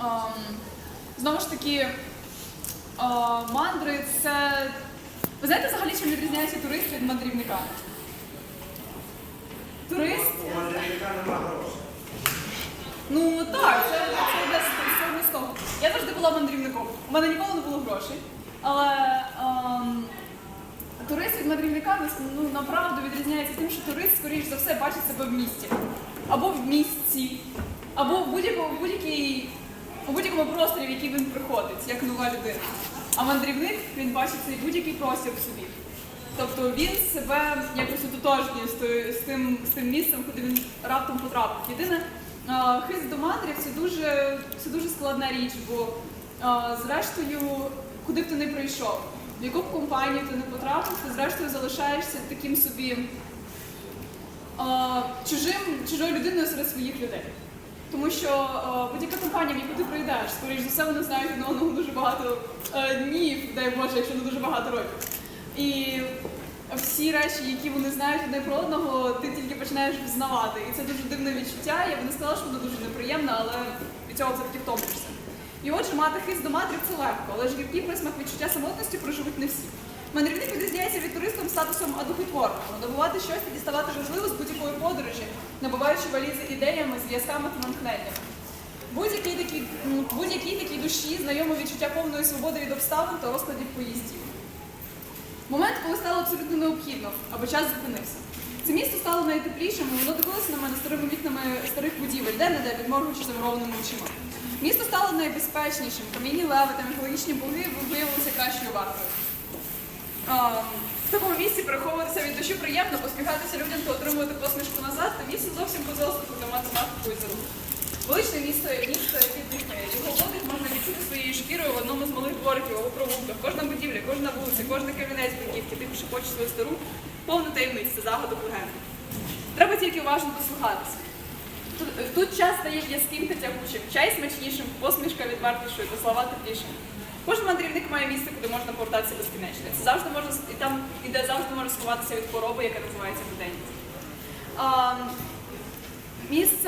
Ем, знову ж таки, е, мандри це. Ви знаєте взагалі, чим відрізняється турист від мандрівника? Турист У мандрівника нема грошей. Ну так, це, з того. Я завжди була мандрівником. У мене ніколи не було грошей. Але ем, турист від мандрівника ну, направду відрізняється тим, що турист, скоріш за все, бачить себе в місті. Або в місці, або в будь-якій у будь-якому просторі, в який він приходить, як нова людина. А мандрівник він бачить цей будь-який простір в собі. Тобто він себе якось ототожнює з, тим, з тим місцем, куди він раптом потрапив. Єдине, хист до мандрів це дуже, це дуже складна річ, бо зрештою, куди б ти не прийшов, в яку б компанію ти не потрапив, ти зрештою залишаєшся таким собі чужим, чужою людиною серед своїх людей. Тому що а, будь-яка компанія, в яку ти прийдеш, скоріш за все, вони знають одне одного дуже багато е, днів, дай Боже, якщо не дуже багато років. І всі речі, які вони знають одне про одного, ти тільки починаєш взнавати. І це дуже дивне відчуття. Я б не сказала, що воно дуже неприємне, але від цього все-таки втомлюєшся. І отже, мати хист до мандрів це легко, але ж гіркий присмак відчуття самотності проживуть не всі. Мандрівник відрізняється від туристом статусом адукотворного, добувати щось та діставати важливо з будь-якої подорожі, набуваючи валізи ідеями, зв'язками та натхненням. Будь-якій такій, будь-якій такій душі знайоме відчуття повної свободи від обставин та розкладів поїздів. Момент, коли стало абсолютно необхідно, аби час зупинився. Це місто стало найтеплішим, і воно дивилося на мене старими вікнами старих будівель, де не де підморгуючи замурованими очима. Місто стало найбезпечнішим, кам'яні леви та міфологічні боги виявилися кращою вартою. А, в такому місці переховуватися від душі приємно, посміхатися людям та отримувати посмішку назад, та місце зовсім по зоступу для математику і руку. Величне місто місто, яке дихає. Його подих можна відчути своєю шкірою в одному з малих двориків або провулках. Кожна будівля, кожна вулиця, кожен камінець бруківки, ти шепоче свою стару, повну таємниць, це загадок легенди. Треба тільки уважно послухатися. Тут, тут час стає в'язким та тягучим, чай смачнішим, посмішка відвертішою та слова теплішими. Кожен мандрівник має місце, куди можна повертатися безкінечно. Це завжди можна і там, і де завжди може сховатися від хвороби, яка називається буденність. Місце